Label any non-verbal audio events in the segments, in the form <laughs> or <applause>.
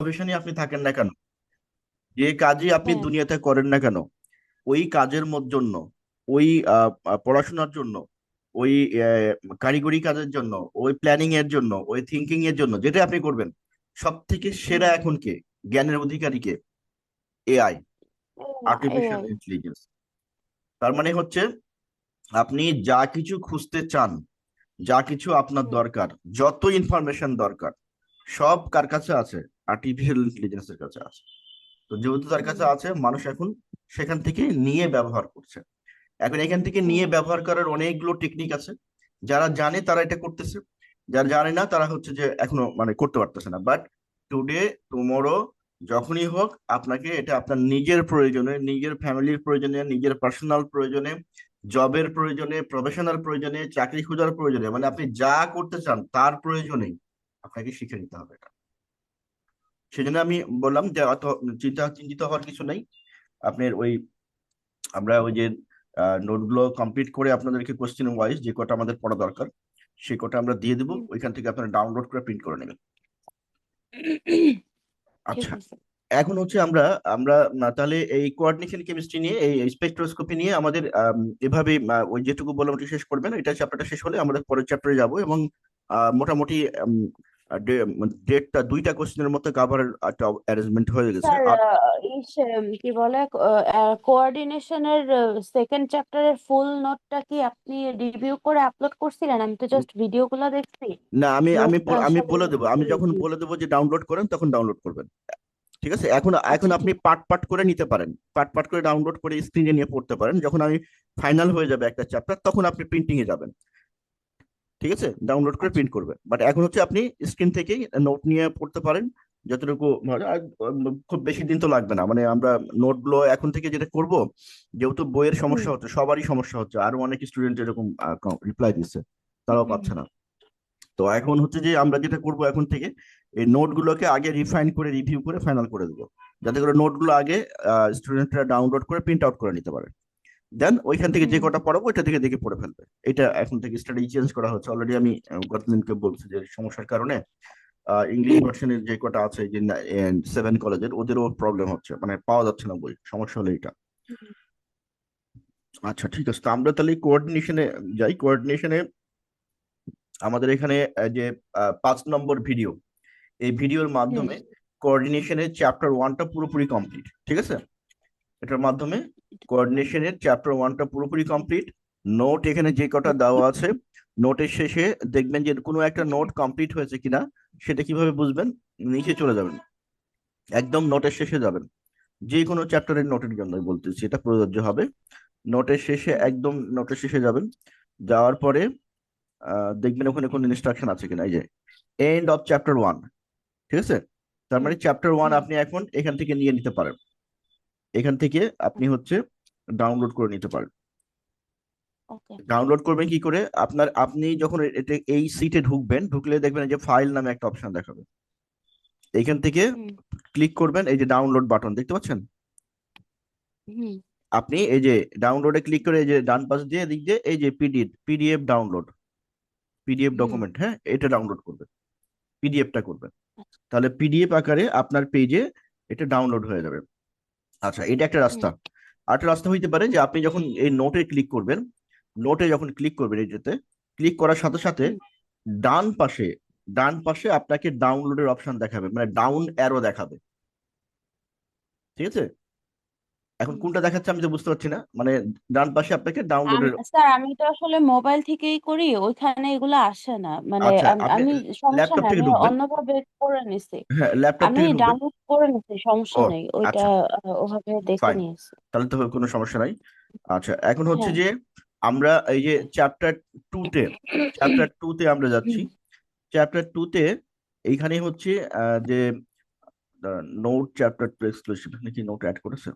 প্রফেশনে আপনি থাকেন না কেন? যে কাজই আপনি হ্যাঁ। দুনিয়াতে করেন না কেন? ওই কাজের জন্য ওই পড়াশোনার জন্য ওই কারিগরি কাজের জন্য ওই প্ল্যানিং এর জন্য ওই থিঙ্কিং এর জন্য যেটা আপনি করবেন সব থেকে সেরা এখন কে? জ্ঞানের অধিকারী কে? এআই আর্টিফিশিয়াল ইন্টেলিজেন্স তার মানে হচ্ছে আপনি যা কিছু খুঁজতে চান যা কিছু আপনার দরকার যত ইনফরমেশন দরকার সব কার কাছে আছে? আর্টিফিশিয়াল ইন্টেলিজেন্সের কাছে আছে। তো যেহেতু তার কাছে আছে, মানুষ এখন সেখান থেকে নিয়ে ব্যবহার করছে। এখন এখান থেকে নিয়ে ব্যবহার করার অনেকগুলো টেকনিক আছে। যারা জানে তারা এটা করতেছে। যারা জানে না তারা হচ্ছে যে এখনও মানে করতে পারতেছে না। বাট টুডে টুমোরো যখনই হোক, আপনাকে এটা আপনার নিজের প্রয়োজনে, নিজের ফ্যামিলির প্রয়োজনে, নিজের পার্সোনাল প্রয়োজনে জবের প্রয়োজনে প্রফেশনাল প্রয়োজনে, চাকরি খোঁজার প্রয়োজনে মানে আপনি যা করতে চান তার প্রয়োজনেই আপনাকে শিখে নিতে হবে এটা। সেজন্য আমি বললাম যে অত চিন্তা চিন্তিত হওয়ার কিছু নেই। আপনার ওই আমরা ওই যে নোটগুলো কমপ্লিট করে আপনাদেরকে কোশ্চেন ওয়াইজ যে কটা আমাদের পড়া দরকার সে কটা আমরা দিয়ে দেবো। ওইখান থেকে আপনারা ডাউনলোড করে প্রিন্ট করে নেবেন। <coughs> আচ্ছা এখন হচ্ছে আমরা আমরা তাহলে এই কোঅর্ডিনেশন কেমিস্ট্রি নিয়ে এই স্পেকট্রোস্কোপি নিয়ে আমাদের আম, এভাবে ওই যেটুকু বললাম শেষ করবেন। এটা চ্যাপ্টারটা শেষ হলে আমরা পরের চ্যাপ্টারে যাব এবং আহ, মোটামুটি ডেটটা দুইটা কোশ্চেনের মতো কাভার একটা অ্যারেঞ্জমেন্ট হয়ে গেছে। কি বলে কোঅর্ডিনেশনের সেকেন্ড চ্যাপ্টারের ফুল নোটটা কি আপনি রিভিউ করে আপলোড করছিলেন? আমি তো জাস্ট ভিডিওগুলো দেখছি। না আমি আমি আমি বলে দেবো। আমি যখন বলে দেবো যে ডাউনলোড করেন তখন ডাউনলোড করবেন। ঠিক আছে? এখন এখন আচ্ছা আপনি ঠিক পার্ট পার্ট করে নিতে পারেন। পার্ট পার্ট করে ডাউনলোড করে স্ক্রিনে নিয়ে পড়তে পারেন। যখন আমি ফাইনাল হয়ে যাবে একটা চ্যাপ্টার তখন আপনি প্রিন্টিং এ যাবেন। ঠিক আছে? ডাউনলোড করে আচ্ছা। প্রিন্ট করবে। বাট এখন হচ্ছে আপনি স্ক্রিন থেকেই নোট নিয়ে পড়তে পারেন যতটুকু মানে খুব বেশি দিন তো লাগবে না। মানে আমরা নোটগুলো এখন থেকে যেটা করব যেহেতু বইয়ের সমস্যা হচ্ছে সবারই সমস্যা হচ্ছে। আরও অনেক স্টুডেন্ট এরকম রিপ্লাই দিচ্ছে। তারাও পাচ্ছে না। তো এখন হচ্ছে যে আমরা যেটা করব এখন থেকে এই নোটগুলোকে আগে রিফাইন করে রিভিউ করে ফাইনাল করে দেবো। যাতে করে নোটগুলো আগে স্টুডেন্টরা ডাউনলোড করে প্রিন্ট আউট করে নিতে পারে। দেন ওইখান থেকে যে কটা পড়াবো ওইটা থেকে দেখে পড়ে ফেলবে। এটা এখন থেকে স্টাডি চেঞ্জ করা হচ্ছে। অলরেডি আমি গতদিনকে বলছি যে সমস্যার কারণে ইংলিশ ভার্সনের যে কটা আছে যে সেভেন কলেজের ওদেরও প্রবলেম হচ্ছে। মানে পাওয়া যাচ্ছে না বই সমস্যা হলো এটা। আচ্ছা ঠিক আছে। তো আমরা তাহলে কোঅর্ডিনেশনে যাই। কোঅর্ডিনেশনে আমাদের এখানে যে পাঁচ নম্বর ভিডিও এই ভিডিওর মাধ্যমে কোঅর্ডিনেশনের চ্যাপ্টার ওয়ানটা পুরোপুরি কমপ্লিট ঠিক আছে? এটার মাধ্যমে কোঅর্ডিনেশনের চ্যাপ্টার ওয়ানটা পুরোপুরি কমপ্লিট নোট এখানে যে কটা দেওয়া আছে নোটের শেষে দেখবেন যে কোনো একটা নোট কমপ্লিট হয়েছে কিনা, সেটা কীভাবে বুঝবেন, নিচে চলে যাবেন। একদম নোটের শেষে যাবেন। যে কোনো চ্যাপ্টারের নোটের জন্য বলতেছি, এটা প্রযোজ্য হবে। নোটের শেষে একদম নোটের শেষে যাবেন। যাওয়ার পরে দেখবেন ওখানে কোনো ইনস্ট্রাকশন আছে কিনা, এই যে এন্ড অফ চ্যাপ্টার ওয়ান ঠিক আছে? তার মানে চ্যাপ্টার ওয়ান আপনি এখন এখান থেকে নিয়ে নিতে পারেন। এখান থেকে আপনি হচ্ছে ডাউনলোড করে নিতে পারেন। ডাউনলোড করবেন কি করে? আপনার আপনি যখন এই সিটে ঢুকবেন ঢুকলে দেখবেন এই যে ফাইল নামে একটা অপশন দেখাবে। এইখান থেকে ক্লিক করবেন এই যে ডাউনলোড বাটন দেখতে পাচ্ছেন? আপনি এই যে ডাউনলোডে ক্লিক করে এই যে ডান পাশ দিয়ে দিক দিয়ে এই যে PDF PDF download PDF document হ্যাঁ এটা ডাউনলোড করবেন। পিডিএফটা করবেন। আচ্ছা। তাহলে পিডিএফ আকারে আপনার পেজে এটা ডাউনলোড হয়ে যাবে। আচ্ছা এটা একটা রাস্তা। আরেকটা রাস্তা হইতে পারে যে আপনি যখন এই নোটে ক্লিক করবেন নোটে যখন ক্লিক করবেন এটাতে ক্লিক করার সাথে সাথে ডান পাশে ডান পাশে আপনাকে ডাউনলোডের অপশন দেখাবে মানে ডাউন অ্যারো দেখাবে। ঠিক আছে? এখন কোনটা দেখাচ্ছে আমি তো বুঝতে পারছি না। মানে ডান পাশে আপনাকে ডাউনলোডের স্যার আমি তো আসলে মোবাইল থেকেই করি ওইখানে এগুলো আসে না। মানে আচ্ছা আম- আপনি আমি সমস্যা ল্যাপটপ নাই থেকে আমি ঢুকবেন। অন্যভাবে করে নিছি। হ্যাঁ ল্যাপটপ আমি থেকে ঢুকবেন। ডাউনলোড করে নিছি সমস্যা ও নেই ওইটা আচ্ছা। আহ, ওভাবে দেখে ফাইন নিয়েছি। তাহলে তো কোনো সমস্যা নাই। আচ্ছা এখন হচ্ছে হ্যাঁ। যে আমরা এই যে চ্যাপ্টার টুতে চ্যাপ্টার টুতে আমরা যাচ্ছি। চ্যাপ্টার টুতে এইখানে হচ্ছে আহ, যে নোট চ্যাপ্টার টু এক্সক্লুসিভ এখানে কি নোট অ্যাড করেছে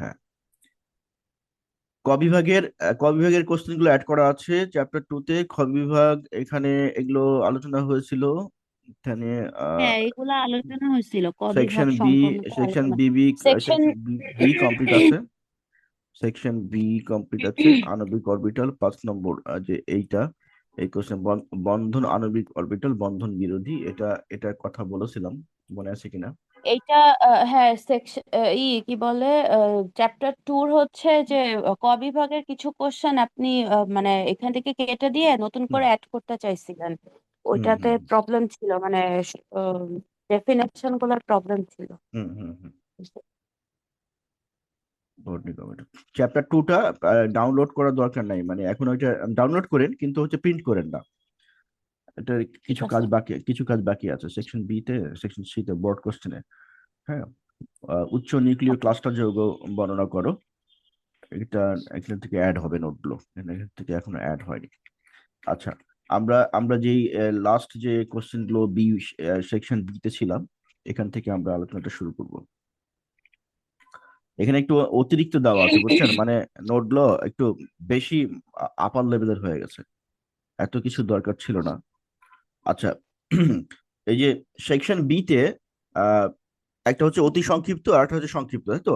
হ্যাঁ। ক বিভাগের ক বিভাগের কোশ্চেনগুলো অ্যাড করা আছে। চ্যাপ্টার টুতে খ বিভাগ এখানে এগুলো আলোচনা হয়েছিল। এখানে হ্যাঁ এগুলা আলোচনা হয়েছিল। ক সেকশন বি সম্পর্কে সেকশন আলোচনা B B section B complete আছে। সেকশন বি কমপ্লিট আছে আণবিক অরবিটাল পাঁচ নম্বর আহ, যে এইটা এই কোশ্চেন বন্ধন আণবিক অরবিটাল বন্ধন বিরোধী এটা এটা কথা বলেছিলাম মনে আছে কিনা? এইটা হ্যাঁ সেকশন ই কি বলে চ্যাপ্টার টুর হচ্ছে যে ক বিভাগের কিছু কোশ্চেন আপনি আহ, মানে এখান থেকে কেটে দিয়ে নতুন করে অ্যাড করতে চাইছিলেন। ওইটাতে হুম প্রবলেম ছিল মানে ডেফিনেশনগুলোর প্রবলেম ছিল। হুম হুম হুম। বটনি কমিটি চ্যাপ্টার টুটা ডাউনলোড করার দরকার নাই মানে এখন ওইটা ডাউনলোড করেন কিন্তু হচ্ছে প্রিন্ট করেন না। এটা কিছু কাজ বাকি কিছু কাজ বাকি আছে। সেকশন বি তে সেকশন সি তে বোর্ড কোশ্চেনে হ্যাঁ? উচ্চ নিউক্লিয় ক্লাস্টার যৌগ বর্ণনা করো। এটা এখান থেকে অ্যাড হবে নোটগুলো। এখান থেকে এখনও অ্যাড হয়নি। আচ্ছা আমরা আমরা যেই লাস্ট যে কোশ্চেনগুলো বি সেকশন বি তে ছিলাম এখান থেকে আমরা আলোচনাটা শুরু করব। এখানে একটু অতিরিক্ত দেওয়া আছে বুঝছেন? মানে নোটগুলো একটু বেশি আপার লেভেলের হয়ে গেছে। এত কিছু দরকার ছিল না। আচ্ছা এই যে সেকশন বি তে আহ, একটা হচ্ছে অতি সংক্ষিপ্ত আর একটা হচ্ছে সংক্ষিপ্ত তাই তো?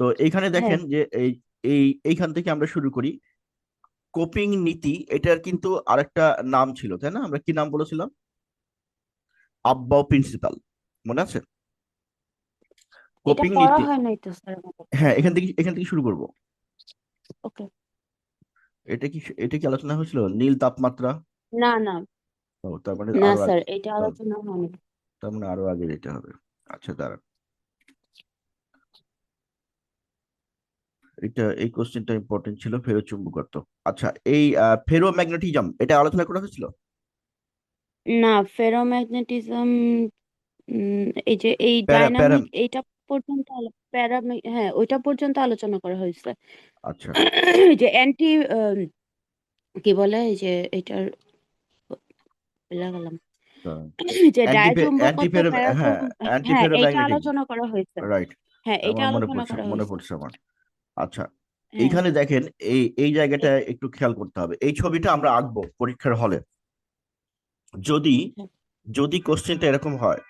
তো এইখানে হ্যাঁ। দেখেন যে এই এই এইখান থেকে আমরা শুরু করি। কোপিং নীতি এটার কিন্তু আরেকটা নাম ছিল তাই না? আমরা কি নাম বলেছিলাম? আব্বাও প্রিন্সিপাল মনে আছে? কোপিং নীতি। হয় হ্যাঁ এখান থেকে এখান থেকে শুরু করব। ওকে এটা কি এটা কি আলোচনা হয়েছিল? নীল তাপমাত্রা? না না। ও তার মানে না আরও স্যার আগে এটা তার আলোচনা হয়নি। তার মানে আরও আগে যেতে হবে। আচ্ছা দাঁড়ান। এটা এই কোশ্চেনটা ইম্পর্টেন্ট ছিল ফেরো চুম্বকত্ব। আচ্ছা এই ফেরো ম্যাগনেটিজম এটা আলোচনা করা হয়েছিল? না ফেরোম্যাগনেটিজম এই যে এই প্যারা প্যারা ডাইনামিক এইটা পর্যন্ত প্যারা হ্যাঁ ওইটা পর্যন্ত আলোচনা করা হয়েছে। আচ্ছা। যে অ্যান্টি কি বলে এই যে এটার ভুলে গেলাম যে ডায়চুম্বকত্ব হ্যাঁ আলোচনা করা হয়েছে রাইট হ্যাঁ মনে আলোচনা পড়ছে করা মনে পড়ছে আমার। আচ্ছা হ্যাঁ। এইখানে দেখেন এই এই জায়গাটা একটু খেয়াল করতে হবে। এই ছবিটা আমরা আঁকবো পরীক্ষার হলে। যদি হ্যাঁ যদি কোশ্চেনটা এরকম হয়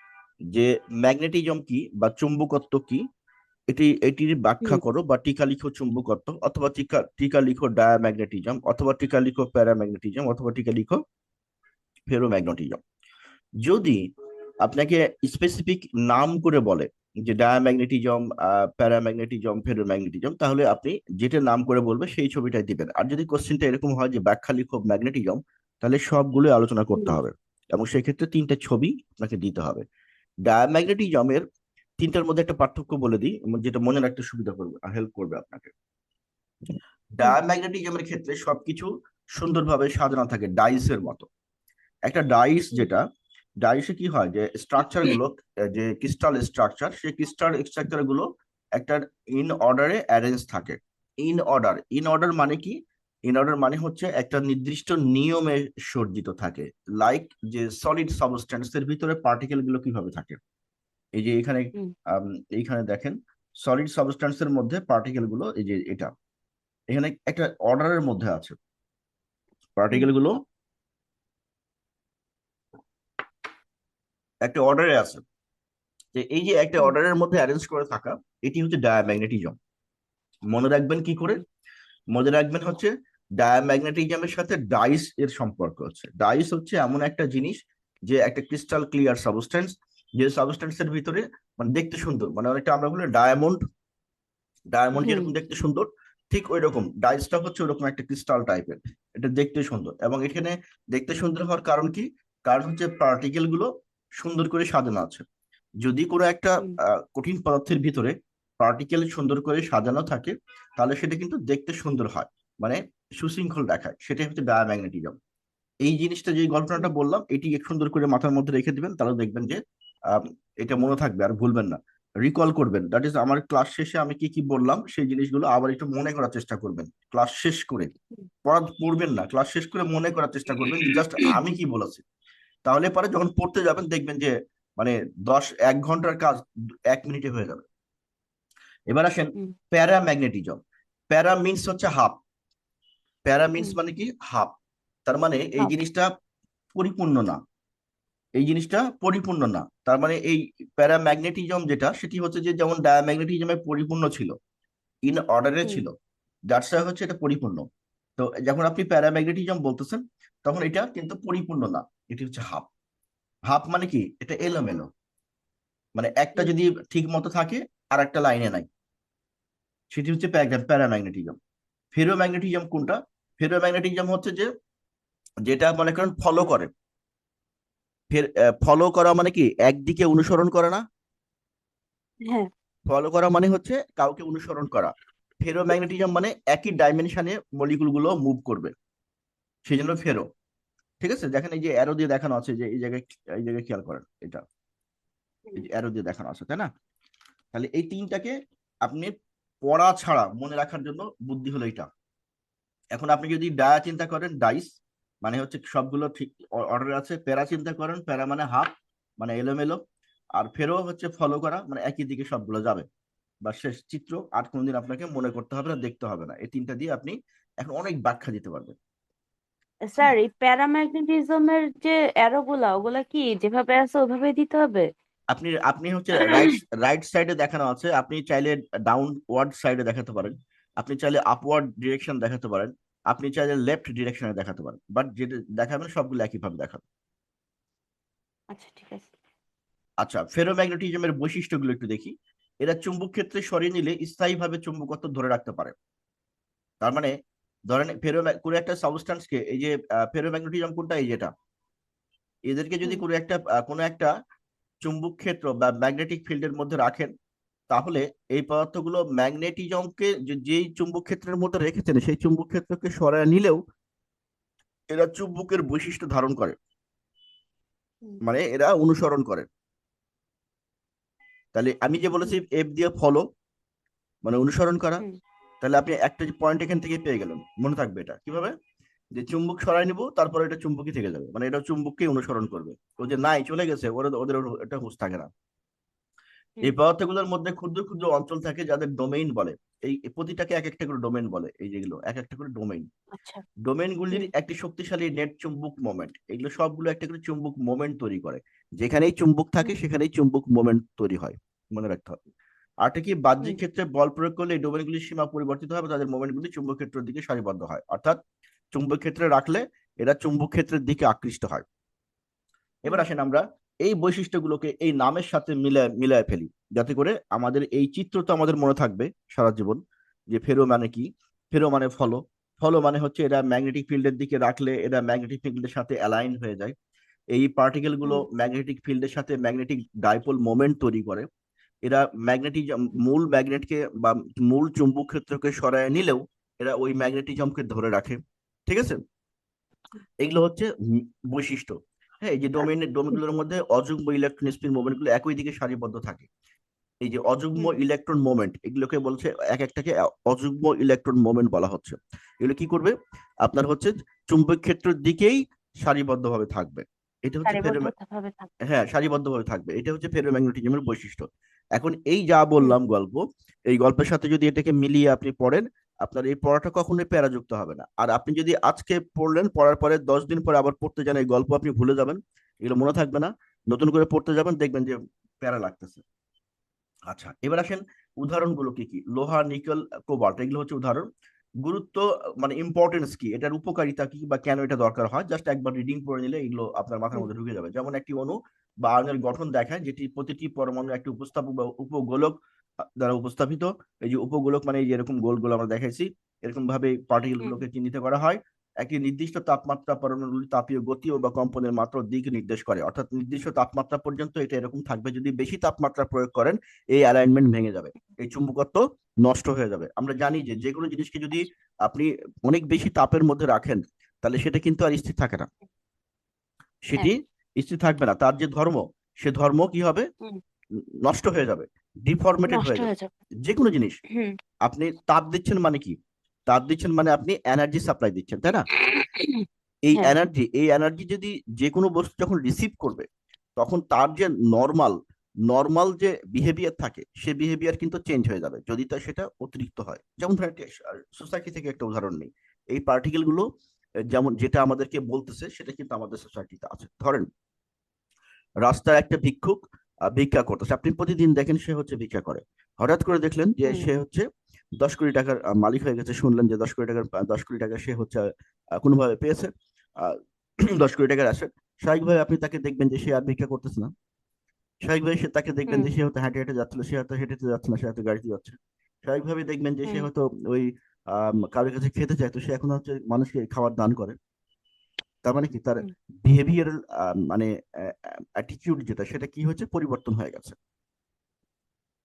যে ম্যাগনেটিজম কি বা চুম্বকত্ব কি? এটি এটির ব্যাখ্যা করো বা টিকা লিখো চুম্বকত্ব অথবা টিকা টিকা লিখো ডায়াম্যাগনেটিজম অথবা টিকা লিখো প্যারাম্যাগনেটিজম অথবা টিকা লিখো ফেরোম্যাগনেটিজম যদি আপনাকে স্পেসিফিক নাম করে বলে যে ডায়াম্যাগনেটিজম প্যারাম্যাগনেটিজম ফেরোম্যাগনেটিজম তাহলে আপনি যেটা নাম করে বলবে সেই ছবিটাই দিবেন। আর যদি কোশ্চেনটা এরকম হয় যে ব্যাখ্যা লিখো ম্যাগনেটিজম তাহলে সবগুলো আলোচনা করতে হবে। এবং সেক্ষেত্রে তিনটা ছবি আপনাকে দিতে হবে। ডায়াম্যাগনেটিজমের তিনটার মধ্যে একটা পার্থক্য বলে দিই যেটা মনে রাখতে সুবিধা করবে হেল্প করবে আপনাকে। ডায়াম্যাগনেটিজমের ক্ষেত্রে সবকিছু সুন্দরভাবে সাজানো থাকে ডাইসের মতো। একটা ডাইস যেটা ডাইসে কি হয় যে স্ট্রাকচারগুলো যে ক্রিস্টাল স্ট্রাকচার সেই ক্রিস্টাল স্ট্রাকচারগুলো একটা ইন অর্ডারে অ্যারেঞ্জ থাকে। ইন অর্ডার ইন অর্ডার মানে কি? ইন অর্ডার মানে হচ্ছে একটা নির্দিষ্ট নিয়মে সজ্জিত থাকে। লাইক যে সলিড সাবস্ট্যান্স এর ভিতরে পার্টিকেলগুলো কীভাবে থাকে। এই যে এখানে এইখানে দেখেন সলিড সাবস্ট্যান্স এর মধ্যে পার্টিকেলগুলো এই যে এটা। এখানে একটা অর্ডারের মধ্যে আছে। পার্টিকেলগুলো একটা অর্ডারে আছে। যে এই যে একটা অর্ডারের মধ্যে অ্যারেঞ্জ করে থাকা এটি হচ্ছে ডায়াম্যাগনেটিজম মনে রাখবেন কি করে? মনে রাখবেন হচ্ছে ডায়াম্যাগনেটিজমের সাথে ডাইস এর সম্পর্ক হচ্ছে ডাইস হচ্ছে এমন একটা জিনিস যে একটা ক্রিস্টাল ক্লিয়ার সাবস্টেন্স যে সাবস্টেন্স এর ভিতরে মানে দেখতে সুন্দর। মানে অনেকটা আমরা বলি ডায়মন্ড ডায়মন্ড যেরকম দেখতে সুন্দর ঠিক ওই রকম ডাইসটা হচ্ছে ওরকম একটা ক্রিস্টাল টাইপের এটা দেখতে সুন্দর। এবং এখানে দেখতে সুন্দর হওয়ার কারণ কি? কারণ হচ্ছে পার্টিকেলগুলো সুন্দর করে সাজানো আছে। যদি কোনো একটা কঠিন পদার্থের ভিতরে পার্টিকেল সুন্দর করে সাজানো থাকে তাহলে সেটা কিন্তু দেখতে সুন্দর হয় মানে সুশৃঙ্খল দেখায়। সেটাই হচ্ছে ডায়াম্যাগনেটিজম এই জিনিসটা যে গল্পনাটা বললাম এটি সুন্দর করে মাথার মধ্যে রেখে দিবেন তাহলে দেখবেন যে এটা মনে থাকবে আর ভুলবেন না। রিকল করবেন দ্যাট ইজ আমার ক্লাস শেষে আমি কি কি বললাম সেই জিনিসগুলো আবার একটু মনে করার চেষ্টা করবেন ক্লাস শেষ করে। পড়া পড়বেন না ক্লাস শেষ করে মনে করার চেষ্টা করবেন জাস্ট <coughs> আমি কি বলেছি। তাহলে পরে যখন পড়তে যাবেন দেখবেন যে মানে দশ এক ঘণ্টার কাজ এক মিনিটে হয়ে যাবে। এবার আসেন প্যারাম্যাগনেটিজম। প্যারা মিন্স হচ্ছে হাফ। প্যারা মিন্স মানে কি? হাফ। তার মানে এই জিনিসটা পরিপূর্ণ না। এই জিনিসটা পরিপূর্ণ না। তার মানে এই প্যারাম্যাগনেটিজম যেটা সেটি হচ্ছে যে যেমন ডায়াম্যাগনেটিজমে পরিপূর্ণ ছিল ইন অর্ডারে ছিল দ্যাটস হচ্ছে এটা পরিপূর্ণ। তো যখন আপনি প্যারাম্যাগনেটিজম বলতেছেন তখন এটা কিন্তু পরিপূর্ণ না। এটি হচ্ছে হাফ হাফ মানে কি? এটা এলোমেলো। মানে একটা যদি ঠিক মতো থাকে আর একটা লাইনে নাই। সেটি হচ্ছে প্যারাম্যাগনেটিজম। ফেরোম্যাগনেটিজম কোনটা? ফেরোম্যাগনেটিজম হচ্ছে যে যেটা মনে করেন ফলো করে। ফের ফলো করা মানে কি? একদিকে অনুসরণ করে না? হ্যাঁ। ফলো করা মানে হচ্ছে কাউকে অনুসরণ করা। ফেরোম্যাগনেটিজম মানে একই ডাইমেনশনে মলিকুলগুলো মুভ করবে। সেই জন্য ফেরো। ঠিক আছে? দেখেন এই যে অ্যারো দিয়ে দেখানো আছে যে এই জায়গায় এই জায়গায় খেয়াল করেন এটা। এই যে অ্যারো দিয়ে দেখানো আছে তাই না? তাহলে এই তিনটাকে আপনি পড়া ছাড়া মনে রাখার জন্য বুদ্ধি হলো এটা এখন আপনি যদি ডায়া চিন্তা করেন ডাইস মানে হচ্ছে সবগুলো ঠিক অর্ডার আছে। প্যারা চিন্তা করেন প্যারা মানে হাফ মানে এলোমেলো। আর ফেরো হচ্ছে ফলো করা মানে একই দিকে সবগুলো যাবে। বা শেষ চিত্র আর কোনোদিন আপনাকে মনে করতে হবে না দেখতে হবে না। এই তিনটা দিয়ে আপনি এখন অনেক ব্যাখ্যা দিতে পারবেন। স্যার এই প্যারাম্যাগনেটিজমের যে অ্যারোগুলা ওগুলা কি যেভাবে আছে ওভাবে দিতে হবে? আপনি আপনি হচ্ছে রাইট রাইট সাইডে দেখানো আছে। আপনি চাইলে ডাউনওয়ার্ড সাইডে দেখাতে পারেন। আপনি চাইলে আপওয়ার্ড ডিরেকশন দেখাতে পারেন। আপনি চাইলে লেফট ডিরেকশনে দেখাতে পারেন। বাট যেটা দেখাবেন সবগুলো একইভাবে দেখাবেন আচ্ছা ঠিক আছে। আচ্ছা ফেরোম্যাগনেটিজমের বৈশিষ্ট্যগুলো একটু দেখি। এরা চুম্বক ক্ষেত্রে সরিয়ে নিলে স্থায়ীভাবে চুম্বকত্ব ধরে রাখতে পারে। তার মানে ধরেন ফেরো কোনো একটা সাবস্টান্সকে এই যে ফেরোম্যাগনেটিজম কোনটা এই যেটা? এদেরকে যদি কোনো একটা কোনো একটা চুম্বক ক্ষেত্র বা ম্যাগনেটিক ফিল্ডের মধ্যে রাখেন তাহলে এই পদার্থগুলো ম্যাগনেটিজমকে যেই চুম্বক ক্ষেত্রের মধ্যে রেখেছেন সেই চুম্বক ক্ষেত্রকে সরায় নিলেও এরা চুম্বকের বৈশিষ্ট্য ধারণ করে। মানে এরা অনুসরণ করে। তাহলে আমি যে বলেছি এফ দিয়ে ফলো মানে অনুসরণ করা। তাহলে আপনি একটা পয়েন্ট এখান থেকে পেয়ে গেলেন। মনে থাকবে এটা। কীভাবে? যে চুম্বক সরাই নিব তারপরে এটা চুম্বকই থেকে যাবে। মানে এটা চুম্বককে অনুসরণ করবে। ও যে নাই চলে গেছে ওরা ওদের এটা হুঁশ থাকে না। এই। পদার্থগুলোর মধ্যে ক্ষুদ্র ক্ষুদ্র অঞ্চল থাকে যাদের ডোমেইন বলে। এই প্রতিটাকে এক একটা করে ডোমেইন বলে এই যেগুলো এক একটা করে ডোমেইন আচ্ছা। ডোমেইনগুলির একটি শক্তিশালী নেট চুম্বক মোমেন্ট এগুলো সবগুলো একটা করে চুম্বক মোমেন্ট তৈরি করে। যেখানেই চুম্বক থাকে সেখানেই চুম্বক মোমেন্ট তৈরি হয়। মনে রাখতে হবে। আরটা কি বাহ্যিক ক্ষেত্রে বল প্রয়োগ করলে এই ডোমেইনগুলির সীমা পরিবর্তিত হয় বা তাদের মোমেন্টগুলি চুম্বক ক্ষেত্রের দিকে সারিবদ্ধ হয়? অর্থাৎ চুম্বক ক্ষেত্রে রাখলে এরা চুম্বক ক্ষেত্রের দিকে আকৃষ্ট হয়। এবার আসেন আমরা এই বৈশিষ্ট্যগুলোকে এই নামের সাথে মিলায় মিলায় ফেলি। যাতে করে আমাদের এই চিত্র তো আমাদের মনে থাকবে সারা জীবন যে ফেরো মানে কি? ফেরো মানে ফলো। ফলো মানে হচ্ছে এরা ম্যাগনেটিক ফিল্ডের দিকে রাখলে এরা ম্যাগনেটিক ফিল্ডের সাথে অ্যালাইন হয়ে যায়। এই পার্টিকেলগুলো ম্যাগনেটিক ফিল্ডের সাথে ম্যাগনেটিক ডাইপোল মোমেন্ট তৈরি করে। এরা ম্যাগনেটিজম মূল ম্যাগনেটকে বা মূল চুম্বক ক্ষেত্রকে সরায় নিলেও এরা ওই ম্যাগনেটিজমকে ধরে রাখে। ঠিক আছে? এগুলো হচ্ছে বৈশিষ্ট্য। হ্যাঁ এই যে ডোমেন ডোমেনগুলোর মধ্যে অযুগ্ম ইলেকট্রন স্পিন মোমেন্টগুলো একই দিকে সারিবদ্ধ থাকে। এই যে অযুগ্ম ইলেকট্রন মোমেন্ট এগুলোকে বলছে এক একটাকে অযুগ্ম ইলেকট্রন মোমেন্ট বলা হচ্ছে। এগুলো কি করবে? আপনার হচ্ছে চুম্বক ক্ষেত্রের দিকেই সারিবদ্ধভাবে থাকবে। এটা হচ্ছে হ্যাঁ সারিবদ্ধভাবে থাকবে। এটা হচ্ছে ফেরোম্যাগনেটিজমের বৈশিষ্ট্য। এখন এই যা বললাম গল্প এই গল্পের সাথে যদি এটাকে মিলিয়ে আপনি পড়েন আপনার এই পড়াটা কখনোই প্যারাযুক্ত হবে না। আর আপনি যদি আজকে পড়লেন পড়ার পরে দশ দিন পরে আবার পড়তে যান এই গল্প আপনি ভুলে যাবেন এগুলো মনে থাকবে না। নতুন করে পড়তে যাবেন দেখবেন যে প্যারা লাগতেছে। আচ্ছা এবার আসেন উদাহরণগুলো কি কি? লোহা নিকেল কোবাল্ট এগুলো হচ্ছে উদাহরণ। গুরুত্ব মানে ইম্পর্টেন্স কি? এটার উপকারিতা কি বা কেন এটা দরকার হয়? জাস্ট একবার রিডিং করে নিলে এগুলো আপনার মাথার মধ্যে ঢুকে যাবে। যেমন একটি অণু বা আয়নের গঠন দেখায় যেটি প্রতিটি পরমাণু একটি উপস্থাপক বা উপগোলক দ্বারা উপস্থাপিত। এই যে উপগোলক মানে এই যে এরকম গোল গোল আমরা দেখাইছি এরকম ভাবে পার্টিকেল গুলোকে চিহ্নিত করা হয়। একটি নির্দিষ্ট তাপমাত্রা পরমাণুগুলির তাপীয় গতি বা কম্পনের মাত্র দিক নির্দেশ করে। অর্থাৎ নির্দিষ্ট তাপমাত্রা পর্যন্ত এটা এরকম থাকবে। যদি বেশি তাপমাত্রা প্রয়োগ করেন এই অ্যালাইনমেন্ট ভেঙে যাবে। এই চুম্বকত্ব নষ্ট হয়ে যাবে। আমরা জানি যে যে কোনো জিনিসকে যদি আপনি অনেক বেশি তাপের মধ্যে রাখেন তাহলে সেটা কিন্তু আর স্থির থাকে না। সেটি স্থির থাকবে না। তার যে ধর্ম সে ধর্ম কি হবে? নষ্ট হয়ে যাবে ডিফরমেটেড হয়ে যাবে। যে কোনো জিনিস। আপনি তাপ দিচ্ছেন মানে কি? তাপ দিচ্ছেন মানে আপনি এনার্জি সাপ্লাই দিচ্ছেন তাই না? এই হ্যাঁ। এনার্জি এই এনার্জি যদি যে কোনো বস্তু যখন রিসিভ করবে তখন তার যে নর্মাল নর্মাল যে বিহেভিয়ার থাকে সে বিহেভিয়ার কিন্তু চেঞ্জ হয়ে যাবে। যদি তা সেটা অতিরিক্ত হয়। যেমন ধরেন সোসাইটি থেকে একটা উদাহরণ নেই। এই পার্টিকেলগুলো যেমন যেটা আমাদেরকে বলতেছে সেটা কিন্তু আমাদের সোসাইটিতে আছে। ধরেন রাস্তায় একটা ভিক্ষুক ভিক্ষা করতেছে আপনি প্রতিদিন দেখেন সে হচ্ছে ভিক্ষা করে। হঠাৎ করে দেখলেন যে সে হচ্ছে দশ কোটি টাকার মালিক হয়ে গেছে। শুনলেন যে দশ কোটি টাকার দশ কোটি টাকা সে হচ্ছে কোনোভাবে পেয়েছে। আহ, <clears throat> দশ কোটি টাকার আসে স্বাভাবিকভাবে আপনি তাকে দেখবেন যে সে আর ভিক্ষা করতেছে না। স্বাভাবিকভাবে সে তাকে দেখবেন যে সে হয়তো হেঁটে হেঁটে যাচ্ছিল সে হয়তো হেঁটে হেঁটে যাচ্ছে না সে হয়তো গাড়িতে যাচ্ছে। স্বাভাবিকভাবে দেখবেন যে সে হয়তো ওই কারোর কাছে খেতে চাইতো সে এখন হচ্ছে মানুষকে খাবার দান করে। তার মানে কি? তার হুম। বিহেভিয়ারাল মানে অ্যাটিটিউড যেটা সেটা কি হয়েছে? পরিবর্তন হয়ে গেছে।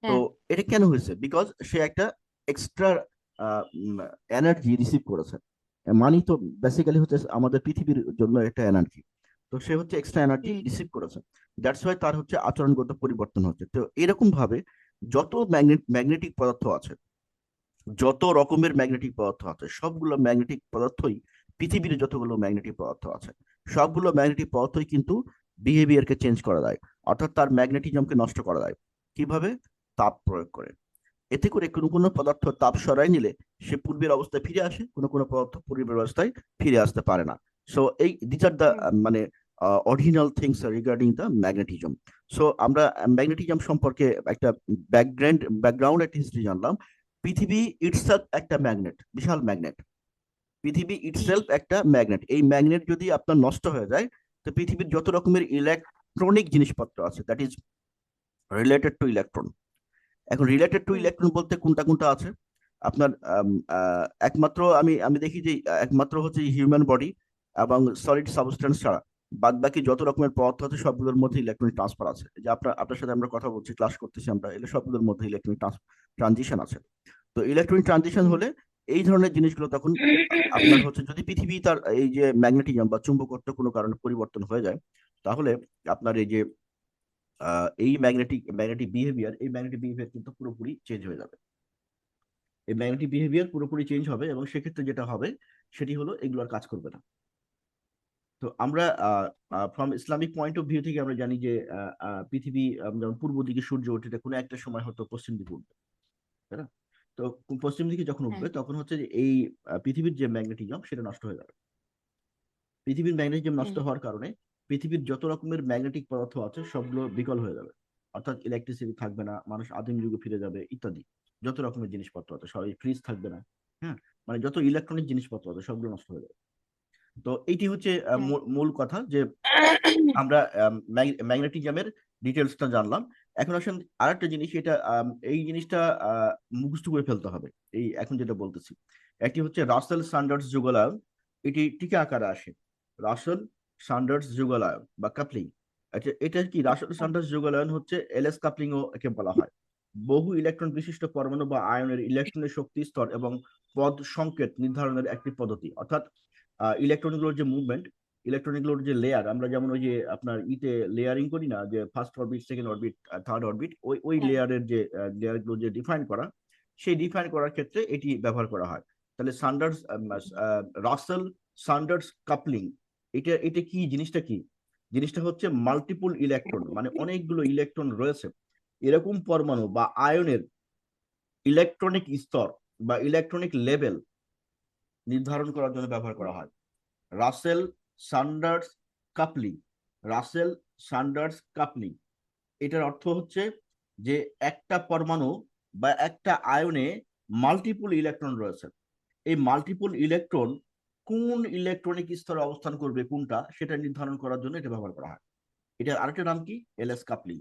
তো হ্যাঁ। এটা কেন হয়েছে? বিকজ সে একটা এক্সট্রা এনার্জি রিসিভ করেছে। মানি তো বেসিক্যালি হচ্ছে আমাদের পৃথিবীর জন্য একটা এনার্জি তো সে হচ্ছে এক্সট্রা এনার্জি রিসিভ করেছে। দ্যাটস ওয়াই তার হচ্ছে আচরণগত পরিবর্তন হচ্ছে। তো এরকম ভাবে যত ম্যাগনেট ম্যাগনেটিক পদার্থ আছে যত রকমের ম্যাগনেটিক পদার্থ আছে সবগুলো ম্যাগনেটিক পদার্থই পৃথিবীর যতগুলো ম্যাগনেটিক পদার্থ আছে সবগুলো ম্যাগনেটিক পদার্থই কিন্তু বিহেভিয়ারকে চেঞ্জ করা যায় অর্থাৎ তার ম্যাগনেটিজমকে নষ্ট করা যায় কীভাবে? তাপ প্রয়োগ করে। এতে করে কোনো কোনো পদার্থ তাপ সরাই নিলে সে পূর্বের অবস্থায় ফিরে আসে কোনো কোনো পদার্থ পূর্বের অবস্থায় ফিরে আসতে পারে না। সো এই দিস আর দ্য মানে original things regarding the magnetism so আমরা ম্যাগনেটিজম সম্পর্কে একটা ব্যাকগ্রাউন্ড ব্যাকগ্রাউন্ড একটা হিস্ট্রি জানলাম। পৃথিবী ইটসেলফ একটা ম্যাগনেট বিশাল ম্যাগনেট পৃথিবী ইটসেলফ একটা ম্যাগনেট এই ম্যাগনেট যদি আপনার নষ্ট হয়ে যায় তো পৃথিবীর যত রকমের ইলেকট্রনিক জিনিসপত্র আছে that is related to electron এখন রিলেটেড টু ইলেকট্রন বলতে কোনটা কোনটা আছে? আপনার একমাত্র আমি আমি দেখি যে একমাত্র হচ্ছে হিউম্যান বডি এবং সলিড সাবস্টেন্স ছাড়া। বাদ বাকি যত রকমের পদার্থ আছে সবগুলোর মধ্যে ইলেকট্রনিক ট্রান্সফার আছে। যে আপনার আপনার সাথে আমরা কথা বলছি ক্লাস করতেছি আমরা এগুলো সবগুলোর মধ্যে ইলেকট্রনিক ট্রানজিশন আছে। তো ইলেকট্রনিক ট্রানজিশন হলে এই ধরনের জিনিসগুলো তখন আপনার হচ্ছে যদি পৃথিবী তার এই যে ম্যাগনেটিজম বা চুম্বকত্ব কোনো কারণে পরিবর্তন হয়ে যায়, তাহলে আপনার এই যে এই ম্যাগনেটিক ম্যাগনেটিক বিহেভিয়ার, এই ম্যাগনেটিক বিহেভিয়ার কিন্তু পুরোপুরি চেঞ্জ হয়ে যাবে। এই ম্যাগনেটিক বিহেভিয়ার পুরোপুরি চেঞ্জ হবে এবং সেক্ষেত্রে যেটা হবে সেটি হলো এগুলো আর কাজ করবে না। তো আমরা from Islamic point of view থেকে আমরা জানি যে পৃথিবী যেমন পূর্ব দিকে সূর্য ওঠে কোনো একটা সময় হয়তো পশ্চিম দিকে উঠবে। তাই না? তো পশ্চিম দিকে যখন উঠবে হ্যাঁ তখন হচ্ছে যে এই পৃথিবীর যে ম্যাগনেটিজম সেটা নষ্ট হয়ে যাবে। পৃথিবীর ম্যাগনেটিজম নষ্ট হওয়ার কারণে পৃথিবীর যত রকমের ম্যাগনেটিক পদার্থ আছে সবগুলো বিকল হয়ে যাবে। অর্থাৎ ইলেকট্রিসিটি থাকবে না মানুষ আদিম যুগে ফিরে যাবে ইত্যাদি। যত রকমের জিনিসপত্র আছে সব ফ্রিজ থাকবে না হ্যাঁ? মানে যত ইলেকট্রনিক জিনিসপত্র আছে সবগুলো নষ্ট হয়ে যাবে। তো এইটি হচ্ছে হ্যাঁ। মূল মূল কথা যে আমরা ম্যাগনেটিজমের ডিটেলসটা জানলাম। এখন আসেন আরেকটা জিনিস এটা এই জিনিসটা মুখস্থ করে ফেলতে হবে। এই এখন যেটা বলতেছি একটি হচ্ছে রাসেল সান্ডার্স যুগলায়ন এটি টিকা আকারে আসে। রাসেল সান্ডার্স যুগলায়ন বা কাপলিং আচ্ছা এটা কি রাসেল সান্ডার্স যুগলায়ন হচ্ছে এলএস কাপলিং ও একে বলা হয়। বহু ইলেকট্রন বিশিষ্ট পরমাণু বা আয়নের ইলেকট্রনের শক্তি স্তর এবং পদ সংকেত নির্ধারণের একটি পদ্ধতি। অর্থাৎ ইলেকট্রনগুলোর যে মুভমেন্ট ইলেকট্রনিকগুলোর যে লেয়ার আমরা যেমন ওই যে আপনার ইতে লেয়ারিং করি না যে first orbit second orbit third orbit ওই ওই হ্যাঁ। লেয়ারের যে লেয়ারগুলো যে ডিফাইন করা সেই ডিফাইন করার ক্ষেত্রে এটি ব্যবহার করা হয়। তাহলে সান্ডার্স রাসেল সান্ডার্স কাপলিং এটা এটা কি জিনিসটা কি? জিনিসটা হচ্ছে মাল্টিপল ইলেকট্রন মানে অনেকগুলো ইলেকট্রন রয়েছে। এরকম পরমাণু বা আয়নের ইলেকট্রনিক স্তর বা ইলেকট্রনিক লেভেল নির্ধারণ করার জন্য ব্যবহার করা হয়। Russell Saunders কাপলি, Russell Saunders coupling. এটার অর্থ হচ্ছে যে একটা পরমাণু বা একটা আয়নে মাল্টিপল ইলেকট্রন রয়েছে। এই মাল্টিপল ইলেকট্রন কোন ইলেকট্রনিক স্তরে অবস্থান করবে, কোনটা, সেটা নির্ধারণ করার জন্য এটা ব্যবহার করা হয়। এটার আরেকটা নাম কি? LS coupling.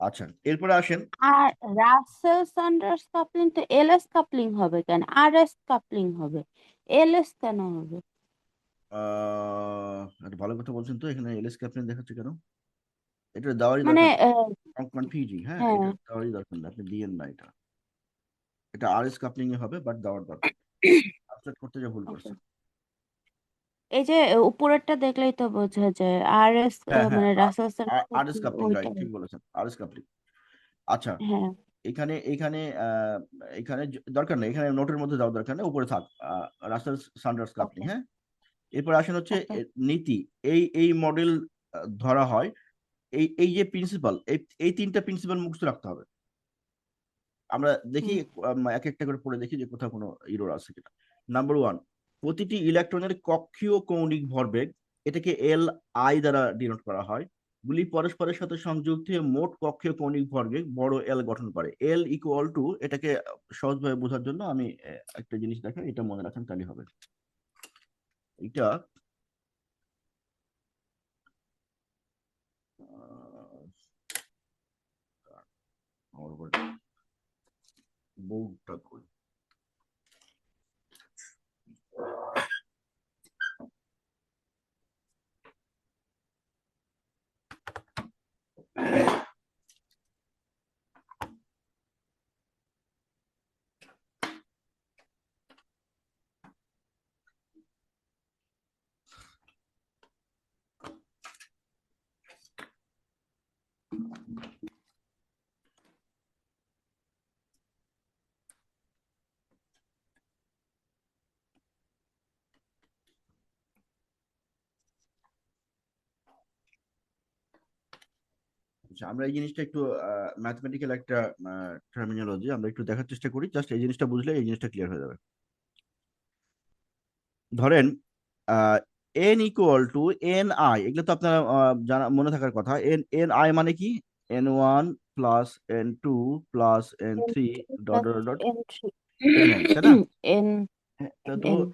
আচ্ছা এরপরে আসেন। আর রাসেল সান্ডার্স কাপলিং তো এলএস কাপলিং হবে কেন? আর এস কাপলিং হবে। এলএস কেন হবে? একটা ভালো কথা বলছেন তো এখানে এলএস কাপলিং দেখাচ্ছে কেন? এটা দেওয়ারই মানে কনফিউজিং হ্যাঁ হ্যাঁ। এটা দেওয়ারই দরকার না আপনি দিয়েন না এটা। এটা আরএস কাপলিং এ হবে বাট দেওয়ার দরকার। <coughs> ট্রান্সলেট করতে যে ভুল ওকে করছে এই যে উপরেরটা দেখলেই তো বোঝা যায়। আর এস হ্যাঁ হ্যাঁ। মানে রাসেল কাপলিং ওইটা রাইট ঠিক বলেছেন আরএস কাপলিং। আচ্ছা হ্যাঁ। এখানে এখানে আহ, এখানে দরকার নেই এখানে নোটের মধ্যে যাওয়ার দরকার নেই উপরে থাক। রাসেল সান্ডার্স কাপলিং হ্যাঁ? এরপর আসেন হচ্ছে এ, নীতি। এই এই মডেল ধরা হয় এই এই যে প্রিন্সিপাল এই এই তিনটা প্রিন্সিপাল মুখস্থ রাখতে হবে। আমরা দেখি এক একটা করে পড়ে দেখি যে কোথাও কোনো ইরোর আছে কিনা। নাম্বার ওয়ান প্রতিটি ইলেকট্রনের কক্ষীয় কৌণিক ভরবেগ এটাকে এল আই দ্বারা ডিনোট করা হয়। গুলি পরস্পরের সাথে সংযুক্ত হয়ে মোট কক্ষীয় কৌণিক ভরবেগ বড় এল গঠন করে। এল ইকুয়াল টু এটাকে সহজভাবে বোঝার জন্য আমি একটা জিনিস দেখাই, এটা মনে রাখেন তাহলে হবে। এটা বোর্ডটা কই আচ্ছা <laughs> আমরা এই জিনিসটা একটু ম্যাথমেটিক্যাল একটা টার্মিনোলজি আমরা একটু দেখার চেষ্টা করি। জাস্ট এই জিনিসটা বুঝলে এই জিনিসটা ক্লিয়ার হয়ে যাবে। ধরেন N equal to N I এগুলো তো আপনার জানা মনে থাকার কথা। এন এন আই মানে কি? N one plus N two plus N three dot dot তা- এন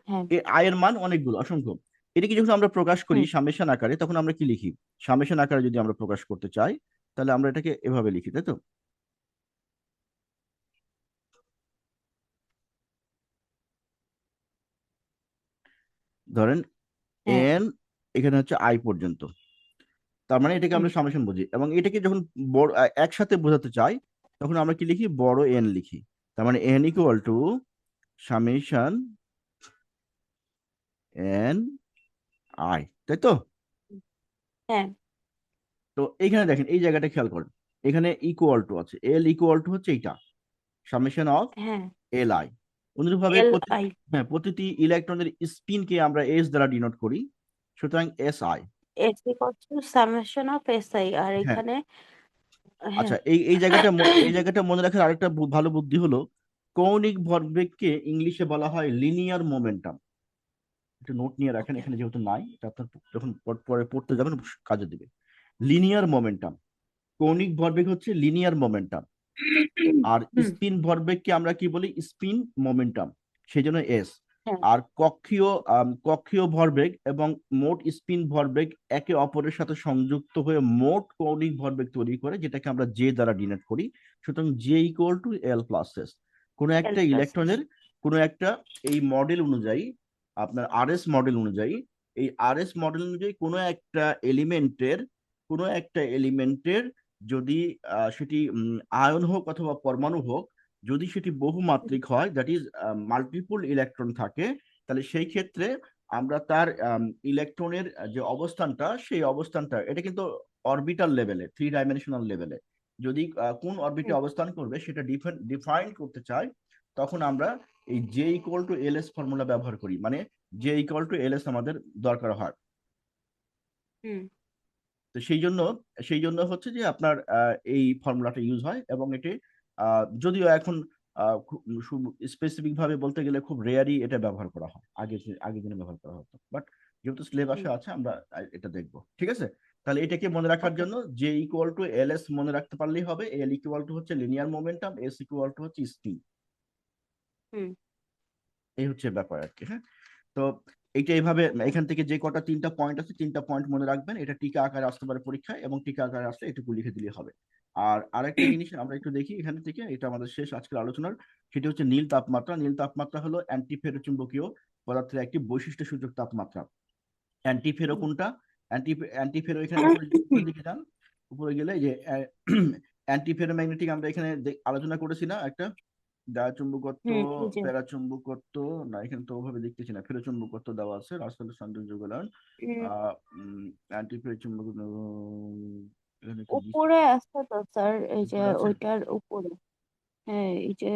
হ্যাঁ। মান অনেকগুলো অসংখ্য। এটাকে যখন আমরা প্রকাশ করি। সামেশন আকারে তখন আমরা কি লিখি? সামেশন আকারে যদি আমরা প্রকাশ করতে চাই তাহলে আমরা এটাকে এভাবে লিখি তাই তো? ধরেন হ্যাঁ। এন এখানে হচ্ছে আই পর্যন্ত। তার মানে এটাকে আমরা। সামেশন বুঝি এবং এটাকে যখন বড় একসাথে বোঝাতে চাই তখন আমরা কি লিখি? বড় এন লিখি। তার মানে N equal to summation N I তাই তো? হ্যাঁ। তো এখানে দেখেন এই জায়গাটা খেয়াল করেন। এখানে ইকুয়াল টু আছে। এল ইকুয়াল টু হচ্ছে এইটা। সামেশন অফ এল আই অনুরূপভাবে হ্যাঁ প্রতিটি ইলেকট্রনের স্পিনকে আমরা এস দ্বারা ডিনোট করি। সুতরাং S I S equal to summation of S I আর হ্যাঁ। এখানে হ্যাঁ। আচ্ছা এই এই জায়গাটা এই জায়গাটা মনে রাখার আরেকটা ভালো বুদ্ধি হলো কৌণিক ভরবেগকে ইংলিশে বলা হয় লিনিয়ার মোমেন্টাম একটু নোট নিয়ে রাখেন এখানে যেহেতু নাই এটা আপনার যখন পরে পড়তে যাবেন কাজে দিবে। লিনিয়ার মোমেন্টাম কৌণিক ভরবেগ হচ্ছে লিনিয়ার মোমেন্টাম <coughs> আর স্পিন ভরবেগকে আমরা কি বলি? স্পিন মোমেন্টাম সেই জন্য এস হ্যাঁ। আর কক্ষীয় কক্ষীয় ভরবেগ এবং মোট স্পিন ভরবেগ একে অপরের সাথে সংযুক্ত হয়ে মোট কৌণিক ভরবেগ তৈরি করে যেটাকে আমরা জে দ্বারা ডিনোট করি। সুতরাং J equal to L plus S কোনো একটা এস ইলেকট্রনের কোনো একটা এই মডেল অনুযায়ী আপনার আরএস মডেল অনুযায়ী এই আরএস মডেল অনুযায়ী কোনো একটা এলিমেন্টের কোনো একটা এলিমেন্টের যদি সেটি আয়ন হোক অথবা পরমাণু হোক যদি সেটি বহুমাত্রিক হয় দ্যাট ইজ মাল্টিপল ইলেকট্রন থাকে তাহলে সেই ক্ষেত্রে আমরা তার ইলেকট্রনের যে অবস্থানটা সেই অবস্থানটা এটা কিন্তু অরবিটাল লেভেলে থ্রি ডাইমেনশনাল লেভেলে যদি কোন অরবিটে অবস্থান করবে সেটা ডিফাইন করতে চাই তখন আমরা এই J equal to L S formula ব্যবহার করি। মানে J equal to L S আমাদের দরকার হয়। তো সেই জন্য সেই জন্য হচ্ছে যে আপনার এই ফর্মুলাটা ইউজ হয় এবং এটি আহ, যদিও এখন স্পেসিফিক ভাবে বলতে গেলে খুব রেয়ারই এটা ব্যবহার করা হয়। আগে আগে দিনে ব্যবহার করা হতো। বাট যেহেতু সিলেবাসে আছে আমরা এটা দেখব। ঠিক আছে? তাহলে এটাকে মনে রাখার জন্য J equal to L S মনে রাখতে পারলেই হবে। এল ইকুয়াল টু হচ্ছে linear momentum S equal to হচ্ছে হুম। এই হচ্ছে ব্যাপার আর কি হ্যাঁ? তো এইটা এইভাবে এখান থেকে যে কটা তিনটা পয়েন্ট আছে তিনটা পয়েন্ট মনে রাখবেন। এটা টিকা আকারে আসতে পারে পরীক্ষায় এবং টিকা আকারে আসলে এটুকু লিখে দিলে হবে। আর আরেকটা জিনিস আমরা একটু দেখি এখান থেকে এটা আমাদের শেষ আজকের আলোচনার। সেটি হচ্ছে নীল তাপমাত্রা। নীল তাপমাত্রা হলো অ্যান্টিফেরোচুম্বকীয় পদার্থের একটি বৈশিষ্ট্য সূচক তাপমাত্রা। অ্যান্টিফেরো কোনটা? অ্যান্টি অ্যান্টিফেরো এখানে দিকে যান উপরে গেলে যে <clears throat> অ্যান্টিফেরোম্যাগনেটিক আমরা এখানে আলোচনা করেছি না একটা? চুম্বকত্ব হুম এই যে প্যারাচুম্বকত্ব না এখানে তো ওভাবে দেখতেছি না। ফেরোচুম্বকত্ব দেওয়া আছে রাসায়নিক সৌন্দর্য গুলান। হুম। অ্যান্টি ফেরোচুম্বক উম, এখানে উপরে আছে তো স্যার এই যে ওইটার উপরে। হ্যাঁ এই যে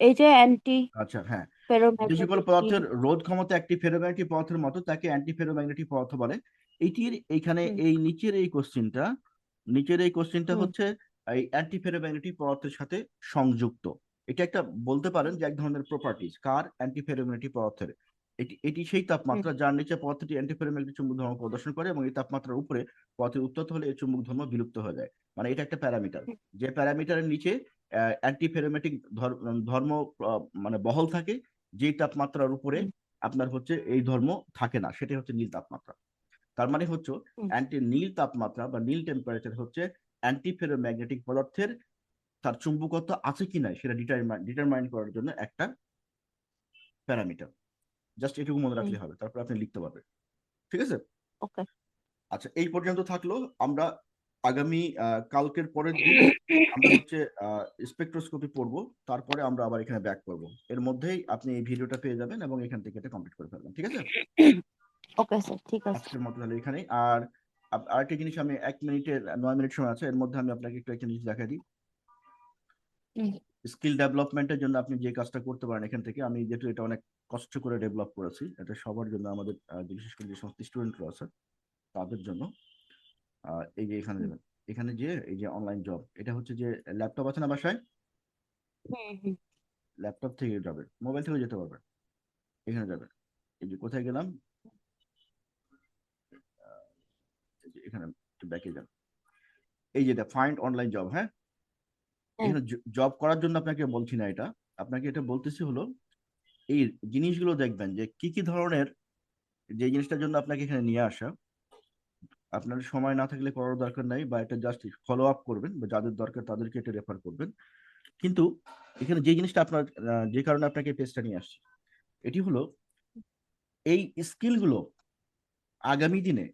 এই যে অ্যান্টি আচ্ছা হ্যাঁ। যে সকল পদার্থের রোধ ক্ষমতা একটি ফেরোম্যাগনেটিক পদার্থের মতো তাকে অ্যান্টি ফেরোম্যাগনেটিক পদার্থ বলে। এটির এইখানে এই নিচের এই কোশ্চেনটা নিচের এই কোশ্চেনটা হচ্ছে এই অ্যান্টি ফেরোম্যাগনেটিক পদার্থের সাথে সংযুক্ত। এটা একটা বলতে পারেন যে এক ধরনের প্রপার্টিজ কার অ্যান্টি ফেরোম্যাগনেটিক পদার্থের। এটি এটি সেই তাপমাত্রা যার নিচে পদার্থটি অ্যান্টিফেরোম্যাগনেটিক চুম্বক ধর্ম প্রদর্শন করে এবং এই তাপমাত্রার উপরে পদার্থের উত্তপ্ত হলে এই চুম্বক ধর্ম বিলুপ্ত হয়ে যায়। মানে এটা একটা প্যারামিটার। যে প্যারামিটারের নিচে অ্যান্টিফেরোমেটিক ধর্ম মানে বহল থাকে যেই তাপমাত্রার উপরে আপনার হচ্ছে এই ধর্ম থাকে না সেটাই হচ্ছে নীল তাপমাত্রা। তার মানে হচ্ছে অ্যান্টি নীল তাপমাত্রা বা নীল টেম্পারেচার হচ্ছে অ্যান্টিফেরোম্যাগনেটিক পদার্থের তার চুম্বকত্ব আছে কি নাই সেটা ডিটারমাইন ডিটারমাইন করার জন্য একটা প্যারামিটার। জাস্ট এটুকু মনে রাখলে হবে তারপর আপনি লিখতে পারবেন। ঠিক আছে? ওকে। আচ্ছা এই পর্যন্ত থাকল। আমরা আগামী কালকের পরের দিন আমরা <coughs> হচ্ছে স্পেকট্রোস্কোপি পড়ব তারপরে আমরা আবার এখানে ব্যাক করব। এর মধ্যেই আপনি এই ভিডিওটা পেয়ে যাবেন এবং এখান থেকে এটা কমপ্লিট করে ফেলবেন। ঠিক আছে? <coughs> ওকে স্যার ঠিক আছে। আজকের মতো তাহলে এখানেই। আর আরেকটা জিনিস আমি এক মিনিটের নয় মিনিট সময় আছে এর মধ্যে আমি আপনাকে একটু একটা জিনিস দেখাই দিই। স্কিল ডেভেলপমেন্টের জন্য আপনি যে কাজটা করতে পারেন এখান থেকে আমি যেহেতু এটা অনেক কষ্ট করে ডেভেলপ করেছি এটা সবার জন্য আমাদের বিশেষ করে যে সমস্ত স্টুডেন্টরা আছে তাদের জন্য এই যে এখানে। দেবেন এখানে যে এই যে অনলাইন জব এটা হচ্ছে যে ল্যাপটপ আছে না বাসায়? ল্যাপটপ থেকে যাবে মোবাইল থেকে যেতে পারবেন এখানে যাবেন এই যে কোথায় গেলাম? এখানে ব্যাকে যান। এই যে ফাইন্ড অনলাইন জব হ্যাঁ। এখানে জব করার জন্য আপনাকে বলছি না এটা। আপনাকে এটা বলতেছি হলো, এই জিনিসগুলো দেখবেন যে কি কি ধরনের যে জিনিসটার জন্য আপনাকে এখানে নিয়ে আসা, আপনার সময় না থাকলে করার দরকার নাই বা এটা জাস্ট ফলো আপ করবেন বা যাদের দরকার তাদেরকে এটা রেফার করবেন। কিন্তু এখানে যে জিনিসটা আপনার যে কারণে আপনাকে পেজটা নিয়ে আসছি, এটি হলো এই স্কিলগুলো আগামী দিনে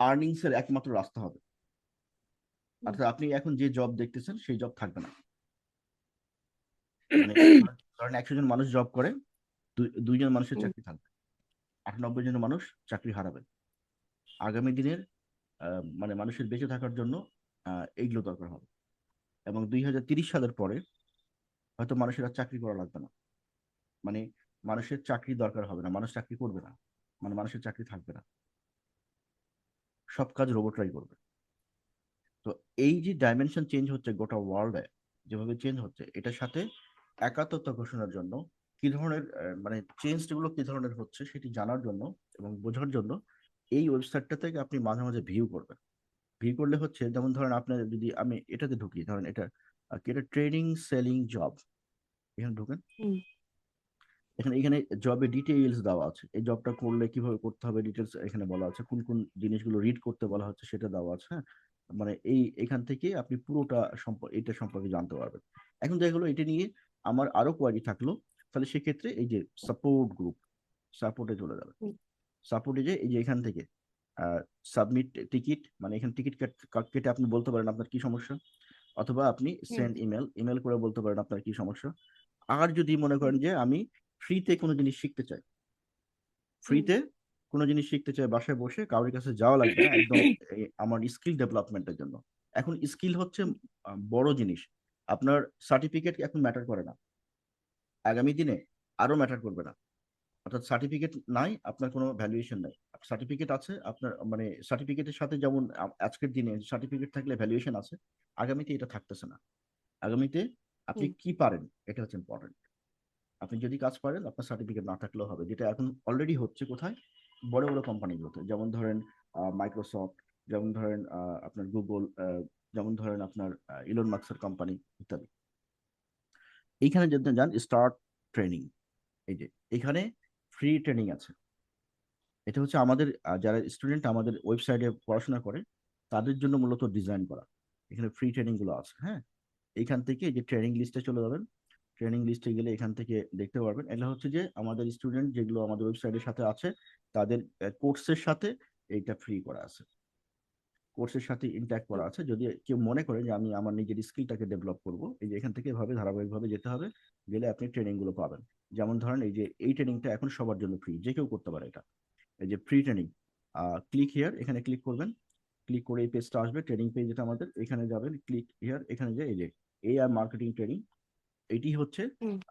আর্নিংস এর একমাত্র রাস্তা হবে। অর্থাৎ আপনি এখন যে জব দেখতেছেন সেই জব থাকবে না। মানে <clears throat> ধরেন একশো জন মানুষ জব করে দুইজন মানুষের চাকরি থাকবে। আটানব্বই জন মানুষ চাকরি হারাবে। আগামী দিনের মানে মানুষের বেঁচে থাকার জন্য এইগুলো দরকার হবে। এবং দুই হাজার তিরিশ সালের পরে হয়তো মানুষের আর চাকরি করা লাগবে না। মানে মানুষের চাকরি দরকার হবে না মানুষ চাকরি করবে না। মানে মানুষের চাকরি থাকবে না। সব কাজ রোবটরাই করবে। তো এই যে ডাইমেনশন চেঞ্জ হচ্ছে গোটা ওয়ার্ল্ডে যেভাবে চেঞ্জ হচ্ছে এটার সাথে একাত্মতা ঘোষণার জন্য কি ধরনের মানে চেঞ্জগুলো কি ধরনের হচ্ছে সেটি জানার জন্য এবং বোঝার জন্য এই ওয়েবসাইটটা থেকে আপনি মাঝে মাঝে ভিউ করবেন। ভিউ করলে হচ্ছে যেমন ধরেন আপনার যদি আমি এটাতে ঢুকি ধরেন এটা এটা ট্রেনিং সেলিং জব এখানে ঢুকেন। এখানে এখানে জবে ডিটেইলস দেওয়া আছে এই জবটা করলে কীভাবে করতে হবে ডিটেইলস এখানে বলা আছে কোন কোন জিনিসগুলো রিড করতে বলা হচ্ছে সেটা দেওয়া আছে হ্যাঁ? মানে এই এখান থেকে আপনি পুরোটা সম্পর্কে এটা সম্পর্কে জানতে পারবেন। এখন দেখা গেলো এটা নিয়ে আমার আরও কোয়ারি থাকল তাহলে সেক্ষেত্রে এই যে সাপোর্ট গ্রুপ সাপোর্টে চলে যাবে। সাপোর্টে যে এই যে এখান থেকে সাবমিট টিকিট মানে এখানে টিকিট কেটে আপনি বলতে পারেন আপনার কি সমস্যা? অথবা আপনি সেন্ড ইমেল ইমেল করে বলতে পারেন আপনার কি সমস্যা? আর যদি মনে করেন যে আমি ফ্রিতে কোনো জিনিস শিখতে চাই ফ্রিতে কোনো জিনিস শিখতে চাই বাসায় বসে কারোর কাছে যাওয়া লাগবে না <laughs> একদম আমার স্কিল ডেভেলপমেন্টের জন্য। এখন স্কিল হচ্ছে বড় জিনিস। আপনার সার্টিফিকেট এখন ম্যাটার করে না। আগামী দিনে আরও ম্যাটার করবে না। অর্থাৎ সার্টিফিকেট নাই আপনার কোনো ভ্যালুয়েশন নাই। সার্টিফিকেট আছে আপনার মানে সার্টিফিকেটের সাথে যেমন আজকের দিনে সার্টিফিকেট থাকলে ভ্যালুয়েশন আছে আগামীতে এটা থাকতেছে না। আগামীতে আপনি কি পারেন এটা হচ্ছে ইম্পর্টেন্ট আপনি যদি কাজ পারেন আপনার সার্টিফিকেট না থাকলেও হবে যেটা এখন অলরেডি হচ্ছে কোথায়? বড় বড় কোম্পানিগুলোতে যেমন ধরেন মাইক্রোসফট যেমন ধরেন আপনার গুগল যেমন ধরেন আপনার ইলন মার্কসের কোম্পানি ইত্যাদি। এইখানে যদি যান স্টার্ট ট্রেনিং এই যে, এখানে ফ্রি ট্রেনিং আছে। এটা হচ্ছে আমাদের যারা স্টুডেন্ট আমাদের ওয়েবসাইটে পড়াশোনা করে, তাদের জন্য মূলত ডিজাইন করা। এখানে ফ্রি ট্রেনিংগুলো আছে হ্যাঁ? এখান থেকে যে ট্রেনিং লিস্টে চলে যাবেন। ট্রেনিং লিস্টে গেলে এখান থেকে দেখতে পারবেন। এটা হচ্ছে যে, আমাদের স্টুডেন্ট যেগুলো আমাদের ওয়েবসাইটের সাথে আছে তাদের কোর্সের সাথে এইটা ফ্রি করা আছে। কোর্সের সাথে ইন্ট্যাক্ট করা আছে। যদি কেউ মনে করে যে আমি আমার নিজের স্কিলটাকে ডেভেলপ করব, এই যে এখান থেকে এভাবে ধারাবাহিকভাবে যেতে হবে, গেলে আপনি ট্রেনিংগুলো পাবেন। যেমন ধরেন এই যে এই ট্রেনিংটা এখন সবার জন্য ফ্রি যে কেউ করতে পারে এটা। এই যে ফ্রি ট্রেনিং ক্লিক হিয়ার এখানে ক্লিক করবেন। ক্লিক করে এই পেজটা আসবে ট্রেনিং পেজ যেটা আমাদের, এখানে যাবেন ক্লিক হিয়ার এখানে যে এই যে এআই মার্কেটিং ট্রেনিং এটি হচ্ছে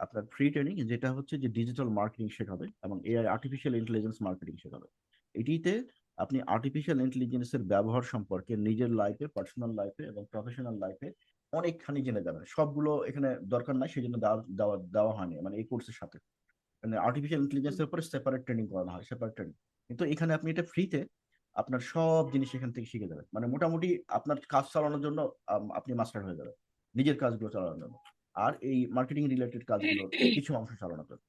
আপনার ফ্রি ট্রেনিং যেটা হচ্ছে যে ডিজিটাল মার্কেটিং শেখাবে এবং এআই আর্টিফিশিয়াল ইন্টেলিজেন্স মার্কেটিং শেখাবে। এটিতে আপনি আর্টিফিশিয়াল ইন্টেলিজেন্সের ব্যবহার সম্পর্কে নিজের লাইফে পার্সোনাল লাইফে এবং প্রফেশনাল লাইফে অনেকখানি জেনে যাবেন। সবগুলো এখানে দরকার নাই সেই জন্য দেওয়া দেওয়া হয়নি মানে এই কোর্সের সাথে। মানে আর্টিফিশিয়াল ইন্টেলিজেন্সের উপরে সেপারেট ট্রেনিং করানো হয় সেপারেট ট্রেনিং কিন্তু এখানে আপনি এটা ফ্রিতে আপনার সব জিনিস এখান থেকে শিখে যাবেন। মানে মোটামুটি আপনার কাজ চালানোর জন্য আপনি মাস্টার হয়ে যাবেন নিজের কাজগুলো চালানোর জন্য। আর এই মার্কেটিং রিলেটেড কাজগুলো <clears throat> কিছু অংশ চালনা জন্য